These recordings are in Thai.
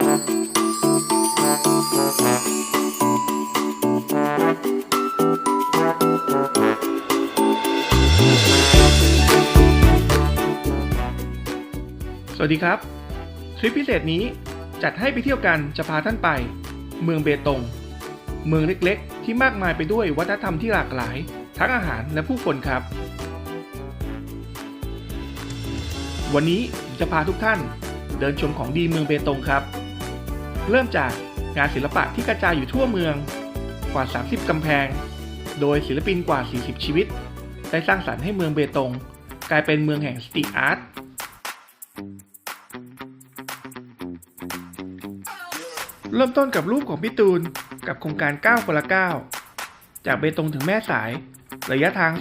สวัสดีครับ ทริปพิเศษนี้จัดให้ไปเที่ยวกันจะพาท่านไป เมืองเบตง เมืองเล็กๆ ที่มากมายไปด้วยวัฒนธรรมที่หลากหลาย ทั้งอาหารและผู้คนครับ วันนี้จะพาทุกท่านเดินชมของดีเมืองเบตงครับ เริ่มจากงานศิลปะที่กระจายอยู่ทั่วเมืองกว่า 30 กำแพง โดยศิลปินกว่า 40 ชีวิต ได้สร้างสรรค์ให้เมืองเบตง กลายเป็นเมืองแห่งสตรีทอาร์ตเริ่มต้นกับรูปของพี่ตูน กับโครงการ 9 คนละ 9 จากเบตงถึงแม่สาย ระยะทาง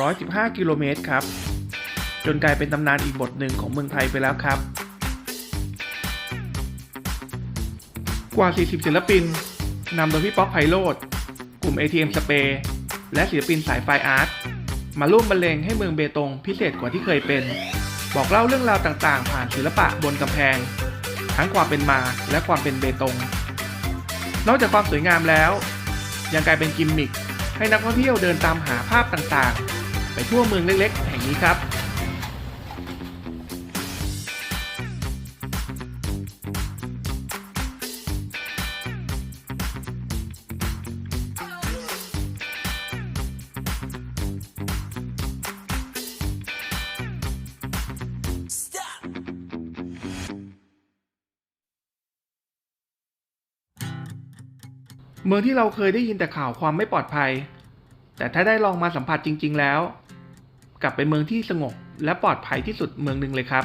2,215 กิโลเมตรครับ จนกลายเป็นตำนานอีกบทหนึ่งของเมืองไทยไปแล้วครับ กว่า 40 ศิลปิน นำโดยพี่ป๊อกไพโรดกลุ่ม ATM Spray และศิลปินสายไฟอาร์ตมาร่วมบรรเลงให้เมืองเบตงพิเศษกว่าที่เคยเป็น บอกเล่าเรื่องราวต่างๆ ผ่านศิลปะบนกำแพง ทั้งความเป็นมาและความเป็นเบตง นอกจากความสวยงามแล้ว ยังกลายเป็นกิมมิคให้นักท่องเที่ยวเดินตามหาภาพต่างๆ ไปทั่วเมืองเล็กๆ แห่งนี้ครับ เมืองที่เราเคยได้ยินแต่ข่าวความไม่ปลอดภัย แต่ถ้าได้ลองมาสัมผัสจริง ๆ แล้ว กลับเป็นเมืองที่สงบและปลอดภัยที่สุดเมืองหนึ่งเลยครับ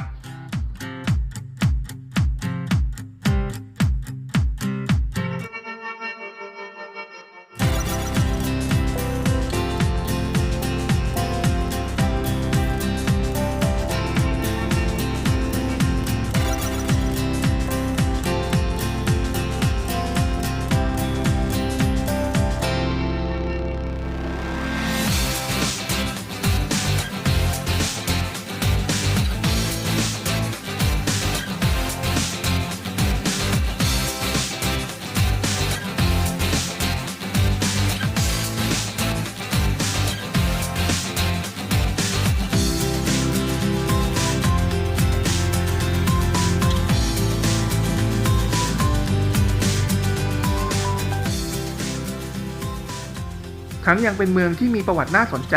ทั้งยังเป็นเมืองที่มีประวัติน่าสนใจ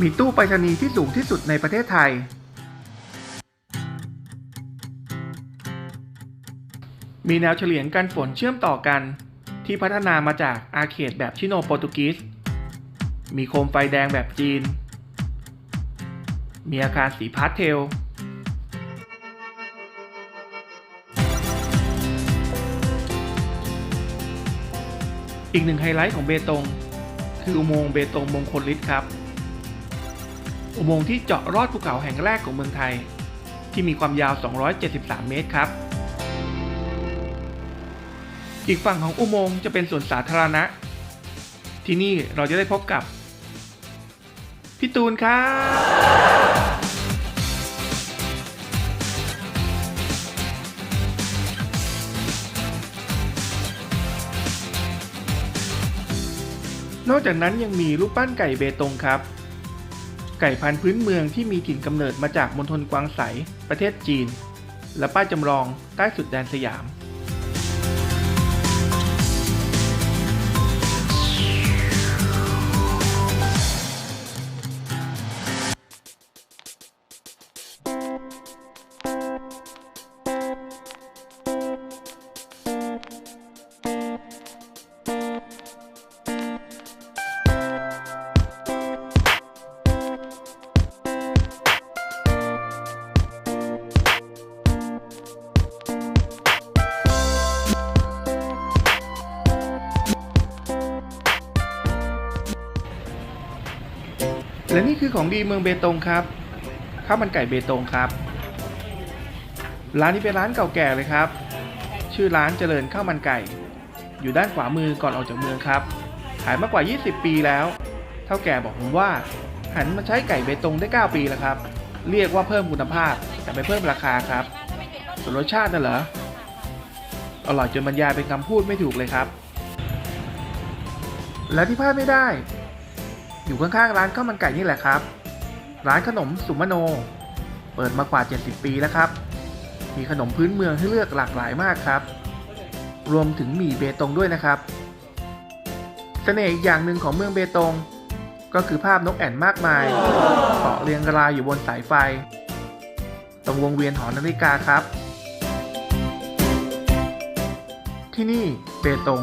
มีตู้ไปรษณีย์ที่สูงที่สุดในประเทศไทย มีแนวเฉลียงกันฝนเชื่อมต่อกัน ที่พัฒนามาจากอาเคดแบบชิโนโปรตุกีส มีโคมไฟแดงแบบจีน มีอาคารสีพาสเทล อีกหนึ่งไฮไลท์ของเบตง คืออุโมงค์เบตงมงคลฤทธิ์ครับ อุโมงค์ที่เจาะรอดภูเขาแห่งแรกของเมืองไทย ที่มีความยาว 273 เมตรครับ อีกฝั่งของอุโมงค์จะเป็นส่วนสาธารณะ ที่นี่เราจะได้พบกับพี่ตูนครับ นอกจากนั้นยังมีรูปปั้นไก่เบตงครับ ไก่พันธุ์พื้นเมืองที่มีถิ่นกำเนิดมาจากมณฑลกวางไสประเทศจีน และป้ายจำลองใต้สุดแดนสยาม และนี่คือของดีเมืองเบตงครับข้าวมันไก่เบตงครับ ร้านนี้เป็นร้านเก่าแก่เลยครับ ชื่อร้านเจริญข้าวมันไก่ อยู่ด้านขวามือก่อนออกจากเมืองครับ ขายมากกว่า 20 ปีแล้ว เท่าแก่บอกผมว่า หันมาใช้ไก่เบตงได้ 9 ปีแล้วครับ เรียกว่าเพิ่มคุณภาพแต่ไม่เพิ่มราคาครับ ส่วนรสชาติน่ะเหรอ อร่อยจนบรรยายเป็นคำพูดไม่ถูกเลยครับ และที่พลาดไม่ได้ อยู่ข้างๆร้านข้าวมันไก่นี่แหละครับ ร้านขนมสุมโน เปิดมากว่า 70 ปีแล้วครับ มีขนมพื้นเมืองให้เลือกหลากหลายมากครับ รวมถึงหมี่เบตงด้วยนะครับเสน่ห์อีกอย่างหนึ่งของเมืองเบตง ก็คือภาพนกแอ่นมากมายเกาะเรียงรายอยู่บนสายไฟ ตรงวงเวียนหอนาฬิกาครับ ที่นี่เบตง